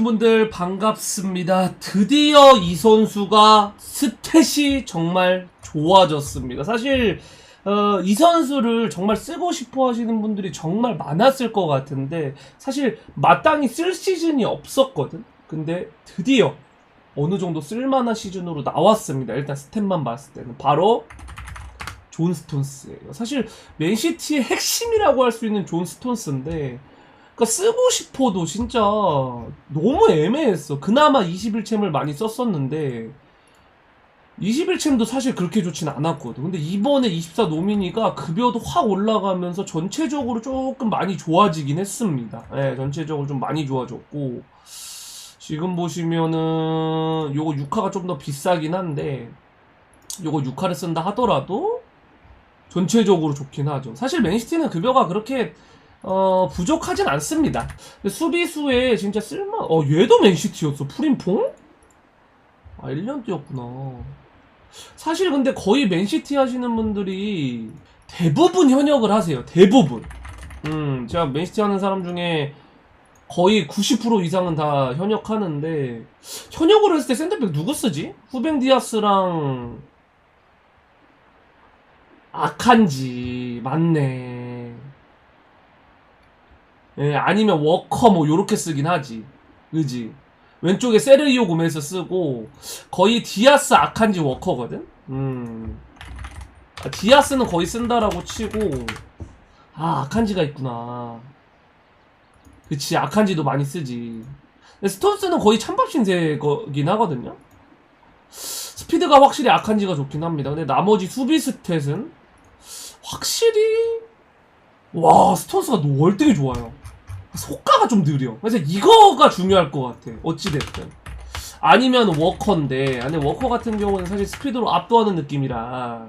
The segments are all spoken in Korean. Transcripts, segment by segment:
오신 분들 반갑습니다. 드디어 이 선수가 스탯이 정말 좋아졌습니다. 사실 어, 이 선수를 정말 쓰고 싶어 하시는 분들이 정말 많았을 것 같은데 사실 마땅히 쓸 시즌이 없었거든. 근데 드디어 어느 정도 쓸만한 시즌으로 나왔습니다. 일단 스탯만 봤을 때는 바로 존 스톤스예요. 사실 맨시티의 핵심이라고 할 수 있는 존 스톤스인데 그러니까 쓰고 싶어도 진짜 너무 애매했어. 그나마 21챔을 많이 썼었는데 21챔도 사실 그렇게 좋진 않았거든. 근데 이번에 24 노미니가 급여도 확 올라가면서 전체적으로 조금 많이 좋아지긴 했습니다. 예, 전체적으로 좀 많이 좋아졌고 지금 보시면은 요거 6화가 좀 더 비싸긴 한데 요거 6화를 쓴다 하더라도 전체적으로 좋긴 하죠. 사실 맨시티는 급여가 그렇게 어, 부족하진 않습니다. 수비수에 진짜 쓸만, 어, 얘도 맨시티였어. 프림퐁? 아, 1년 뛰었구나. 사실 근데 거의 맨시티 하시는 분들이 대부분 현역을 하세요. 대부분. 음, 제가 맨시티 하는 사람 중에 거의 90% 이상은 다 현역하는데, 현역으로 했을 때 센터백 누구 쓰지? 후뱅 디아스랑, 아칸지, 맞네. 예, 아니면 워커 뭐 요렇게 쓰긴 하지. 그지? 왼쪽에 세르이오 고메스 쓰고 거의 디아스 아칸지 워커거든. 음. 아, 디아스는 거의 쓴다라고 치고 아 아칸지가 있구나. 그치 아칸지도 많이 쓰지. 스톤스는 거의 찬밥 신세거긴 하거든요. 스피드가 확실히 아칸지가 좋긴 합니다. 근데 나머지 수비 스탯은 확실히 와 스톤스가 월등히 좋아요. 속가가 좀 느려. 그래서 이거가 중요할 것 같아. 어찌됐든. 아니면 워커인데, 아니, 워커 같은 경우는 사실 스피드로 압도하는 느낌이라.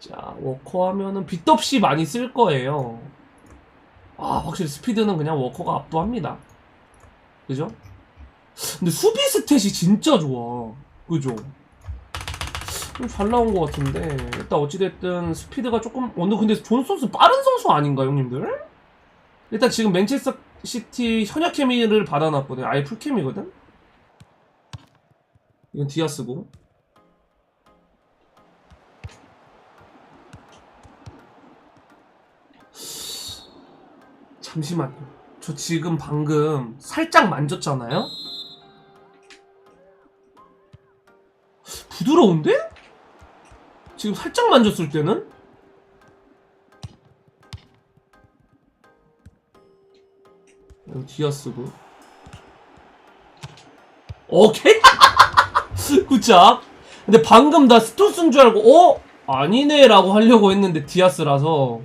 자, 워커 하면은 빚 없이 많이 쓸 거예요. 아, 확실히 스피드는 그냥 워커가 압도합니다. 그죠? 근데 수비 스탯이 진짜 좋아. 그죠? 좀잘 나온 것 같은데, 일단 어찌됐든 스피드가 조금, 오늘 근데 존 선수 빠른 선수 아닌가, 형님들? 일단 지금 맨체스터 시티 현역 케미를 받아놨거든. 아예 풀 케미거든. 이건 디아스고. 잠시만요. 저 지금 방금 살짝 만졌잖아요? 부드러운데? 지금 살짝 만졌을 때는? 이거 디아스고. 오케이. 굿잡 근데 방금 나 스톤스인 줄 알고 어? 아니네 라고 하려고 했는데 디아스라서.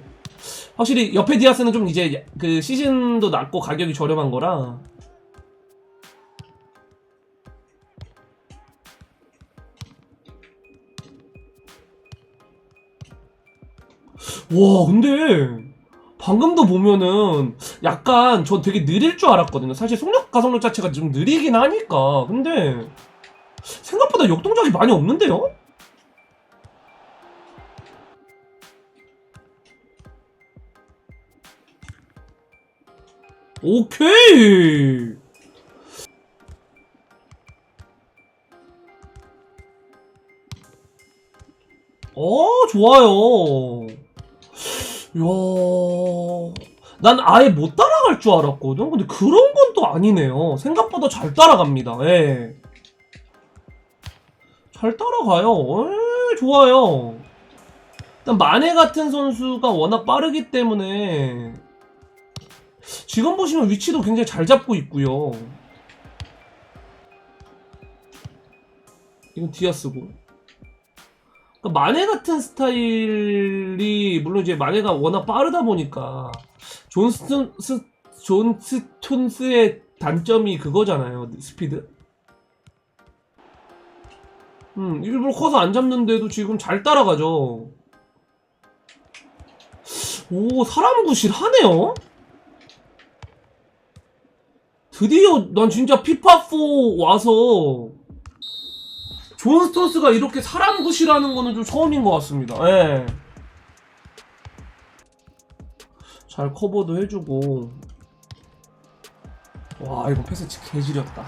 확실히 옆에 디아스는 좀 이제 그 시즌도 낮고 가격이 저렴한 거라. 와 근데 방금도 보면은 약간 저 되게 느릴 줄 알았거든요. 사실 속력 가속력 자체가 좀 느리긴 하니까. 근데 생각보다 역동작이 많이 없는데요? 오케이. 어, 좋아요. 이야, 난 아예 못 따라갈 줄 알았거든. 근데 그런 건 또 아니네요. 생각보다 잘 따라갑니다. 예. 잘 따라가요. 예, 좋아요. 일단 마네 같은 선수가 워낙 빠르기 때문에 지금 보시면 위치도 굉장히 잘 잡고 있고요. 이건 디아스고. 그러니까 마네 같은 스타일이 물론 이제 마네가 워낙 빠르다 보니까 존 스톤 스, 존 스톤스의 단점이 그거잖아요 스피드. 음 일부러 커서 안 잡는데도 지금 잘 따라가죠. 오 사람 구실 하네요. 드디어 난 진짜 피파4 와서 존 스톤스가 이렇게 사람 굿이라는 거는 좀 처음인 것 같습니다. 예. 잘 커버도 해주고. 와 이거 패스 개지렸다.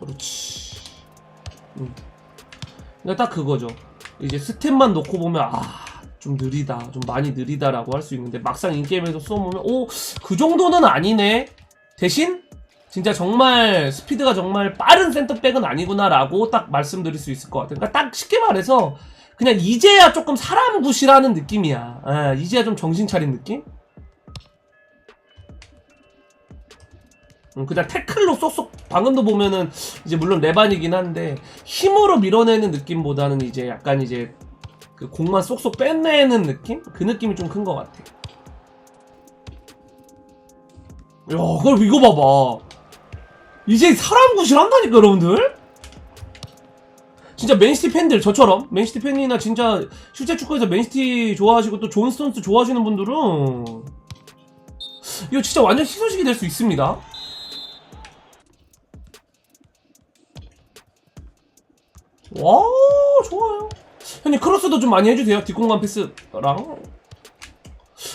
그렇지. 음. 그러니까 딱 그거죠. 이제 스텝만 놓고 보면 아. 좀 느리다, 좀 많이 느리다라고 할 수 있는데 막상 인게임에서 쏘보면 오, 그 정도는 아니네. 대신 진짜 정말 스피드가 정말 빠른 센터백은 아니구나라고 딱 말씀드릴 수 있을 것 같아요. 그러니까 딱 쉽게 말해서 그냥 이제야 조금 사람 굿이라는 느낌이야. 아, 이제야 좀 정신 차린 느낌? 음, 그냥 태클로 쏙쏙 방금도 보면은 이제 물론 레반이긴 한데 힘으로 밀어내는 느낌보다는 이제 약간 이제 그 공만 쏙쏙 빼내는 느낌? 그 느낌이 좀 큰 것 같아. 야, 그럼 이거 봐봐. 이제 사람 굿을 한다니까 여러분들? 진짜 맨시티 팬들 저처럼 맨시티 팬이나 진짜 실제 축구에서 맨시티 좋아하시고 또 존 스톤스 좋아하시는 분들은 이거 진짜 완전 희소식이 될 수 있습니다. 와 좋아요. 형님 크로스도 좀 많이 해주세요. 뒷공간 패스랑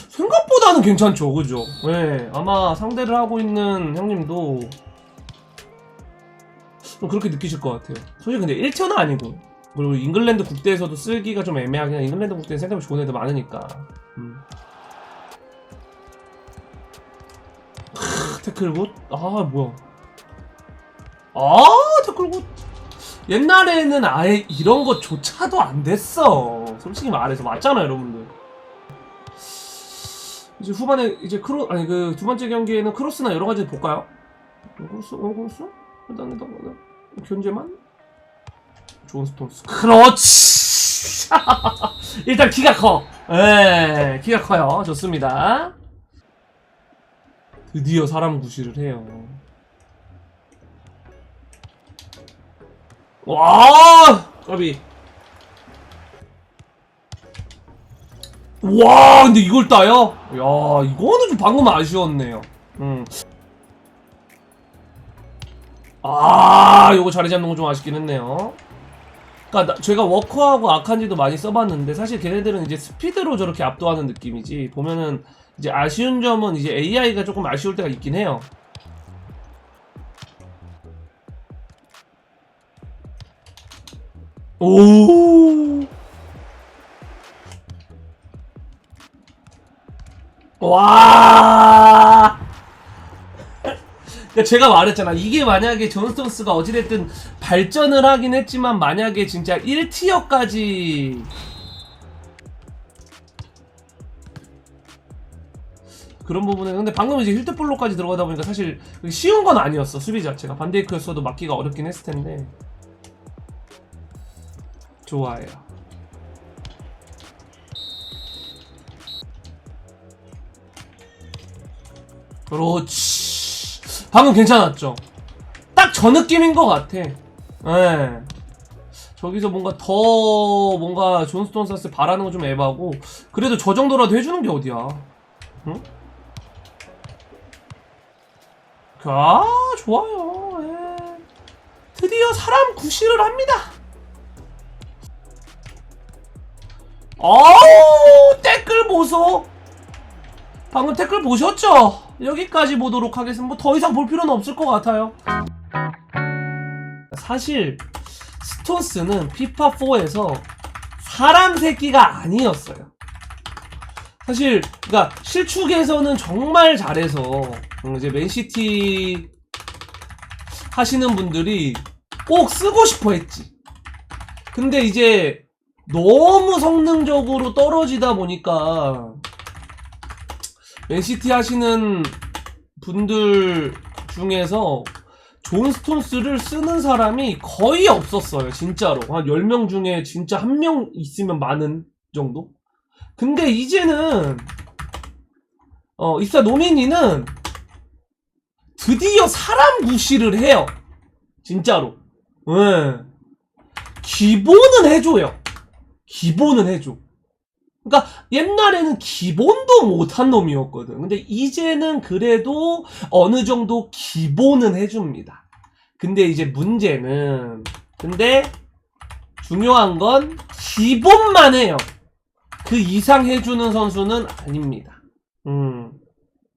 생각보다는 괜찮죠, 그죠? 네, 아마 상대를 하고 있는 형님도 좀 그렇게 느끼실 것 같아요. 솔직히 근데 1티어는 아니고 그리고 잉글랜드 국대에서도 쓰기가 좀 애매하긴 해. 잉글랜드 국대에 생각이 좋은 애들 많으니까. 음. 크, 태클 굿? 아 뭐야? 아 태클 굿. 옛날에는 아예 이런 거조차도 안 됐어. 솔직히 말해서 맞잖아요, 여러분들. 이제 후반에 이제 크로 아니 그 두 번째 경기에는 크로스나 여러 가지 볼까요? 크로스, 어 크로스? 일단 일단 견제만. 좋은 스톤스. 그렇지. 일단 키가 커. 예, 키가 커요. 좋습니다. 드디어 사람 구실을 해요. 와, 까비. 와, 근데 이걸 따요? 야, 이거는 좀 방금 아쉬웠네요. 음. 아, 요거 자리 잡는 거 좀 아쉽긴 했네요. 그니까 제가 워커하고 아칸지도 많이 써봤는데 사실 걔네들은 이제 스피드로 저렇게 압도하는 느낌이지 보면은 이제 아쉬운 점은 이제 AI가 조금 아쉬울 때가 있긴 해요. 오. 와. 그러니까 제가 말했잖아. 이게 만약에 존스톤스가 어찌됐든 발전을 하긴 했지만 만약에 진짜 1티어까지 그런 부분은 근데 방금 이제 힐트볼로까지 들어가다 보니까 사실 쉬운 건 아니었어 수비 자체가 반데이크였어도 막기가 어렵긴 했을 텐데 좋아요. 그렇지. 방금 괜찮았죠? 딱 저 느낌인 것 같아. 예. 저기서 뭔가 더 뭔가 존스톤서스 바라는 거좀 에바고 그래도 저 정도라도 해주는 게 어디야? 응? 아 좋아요. 예. 드디어 사람 구실을 합니다. 아우 댓글 보소. 방금 댓글 보셨죠? 여기까지 보도록 하겠습니다. 뭐 더 이상 볼 필요는 없을 것 같아요. 사실 스톤스는 피파4에서 사람 새끼가 아니었어요. 사실 그러니까 실축에서는 정말 잘해서 음, 이제 맨시티 하시는 분들이 꼭 쓰고 싶어 했지. 근데 이제 너무 성능적으로 떨어지다 보니까 맨시티 하시는 분들 중에서 존 스톤스를 쓰는 사람이 거의 없었어요. 진짜로. 한 10명 중에 진짜 한 명 있으면 많은 정도? 근데 이제는 어, 이사 노미니는 드디어 사람 무시를 해요. 진짜로. 예. 기본은 해줘요. 기본은 해줘. 그러니까 옛날에는 기본도 못한 놈이었거든. 근데 이제는 그래도 어느 정도 기본은 해줍니다. 근데 이제 문제는 근데 중요한 건 기본만 해요. 그 이상 해주는 선수는 아닙니다. 음.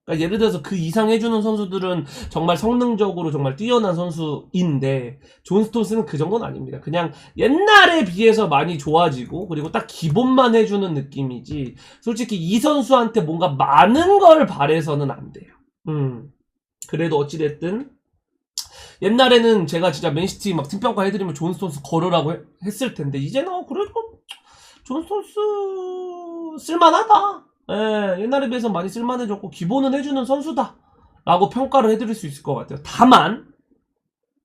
그러니까 예를 들어서 그 이상 해주는 선수들은 정말 성능적으로 정말 뛰어난 선수인데 존 스톤스는 그 정도는 아닙니다. 그냥 옛날에 비해서 많이 좋아지고 그리고 딱 기본만 해주는 느낌이지 솔직히 이 선수한테 뭔가 많은 걸 바래서는 안 돼요. 음. 그래도 어찌됐든 옛날에는 제가 진짜 맨시티 막 팀평가 해드리면 존 스톤스 걸으라고 해- 했을 텐데 이제는 어, 그래도 존 스톤스 쓸만하다. 예, 옛날에 비해서 많이 쓸만해졌고 기본은 해주는 선수다. 라고 평가를 해드릴 수 있을 것 같아요. 다만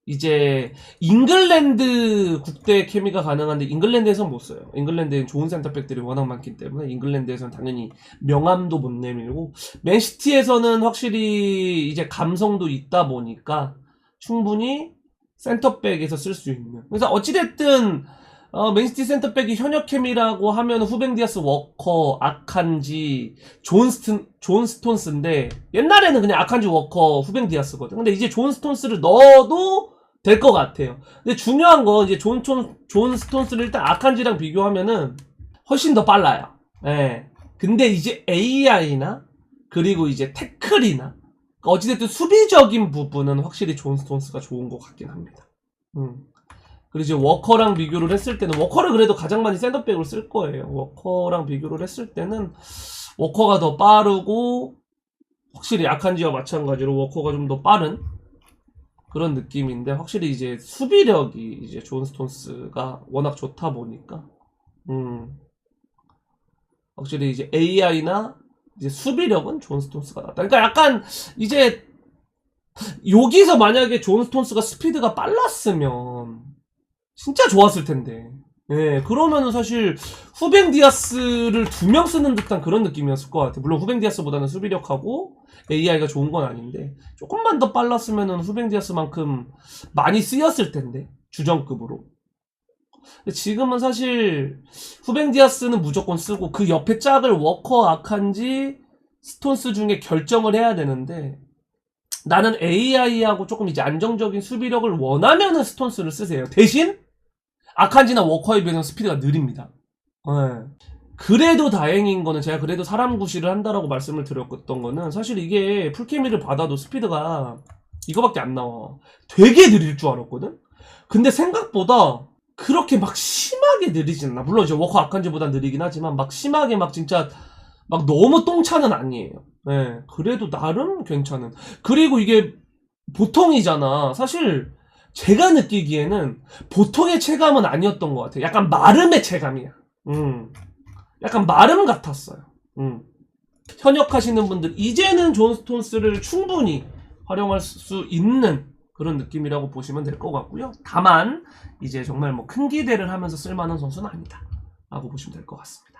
이제 잉글랜드 국대 케미가 가능한데 잉글랜드에서는 못 써요. 잉글랜드엔 좋은 센터백들이 워낙 많기 때문에 잉글랜드에서는 당연히 명함도 못 내밀고 맨시티에서는 확실히 이제 감성도 있다 보니까 충분히 센터백에서 쓸 수 있는. 그래서 어찌됐든 어, 맨시티 센터백이 현역 캠이라고 하면 후벤 디아스 워커, 아칸지, 존, 스톤, 존 스톤스인데 옛날에는 그냥 아칸지 워커, 후벤 디아스거든. 근데 이제 존 스톤스를 넣어도 될 것 같아요. 근데 중요한 건 이제 존, 존, 존 스톤스를 일단 아칸지랑 비교하면은 훨씬 더 빨라요. 예. 근데 이제 AI나 그리고 이제 태클이나 어찌됐든 수비적인 부분은 확실히 존 스톤스가 좋은 것 같긴 합니다. 음. 그리고 이제 워커랑 비교를 했을 때는 워커를 그래도 가장 많이 샌더백으로 쓸 거예요. 워커랑 비교를 했을 때는 워커가 더 빠르고 확실히 아칸지와 마찬가지로 워커가 좀 더 빠른 그런 느낌인데 확실히 이제 수비력이 이제 존 스톤스가 워낙 좋다 보니까 음 확실히 이제 AI나 이제 수비력은 존 스톤스가 낫다. 그러니까 약간 이제 여기서 만약에 존 스톤스가 스피드가 빨랐으면 진짜 좋았을 텐데. 예, 그러면은 사실 후벤 디아스를 두 명 쓰는 듯한 그런 느낌이었을 것 같아요. 물론 후벤 디아스보다는 수비력하고 AI가 좋은 건 아닌데 조금만 더 빨랐으면은 후벤 디아스만큼 많이 쓰였을 텐데 주전급으로. 지금은 사실 후벤 디아스는 무조건 쓰고 그 옆에 짝을 워커 아칸지 스톤스 중에 결정을 해야 되는데 나는 AI하고 조금 이제 안정적인 수비력을 원하면은 스톤스를 쓰세요. 대신 아칸지나 워커에 비해서는 스피드가 느립니다. 예. 그래도 다행인 거는 제가 그래도 사람 구실을 한다라고 말씀을 드렸던 거는 사실 이게 풀케미를 받아도 스피드가 이거밖에 안 나와. 되게 느릴 줄 알았거든? 근데 생각보다 그렇게 막 심하게 느리진 않아. 물론 이제 워커 아칸지보다 느리긴 하지만 막 심하게 막 진짜 막 너무 똥차는 아니에요. 예. 그래도 나름 괜찮은. 그리고 이게 보통이잖아. 사실 제가 느끼기에는 보통의 체감은 아니었던 것 같아요. 약간 마름의 체감이야. 음. 약간 마름 같았어요. 음. 현역 하시는 분들, 이제는 존 스톤스를 충분히 활용할 수 있는 그런 느낌이라고 보시면 될 것 같고요. 다만, 이제 정말 뭐 큰 기대를 하면서 쓸만한 선수는 아니다. 라고 보시면 될 것 같습니다.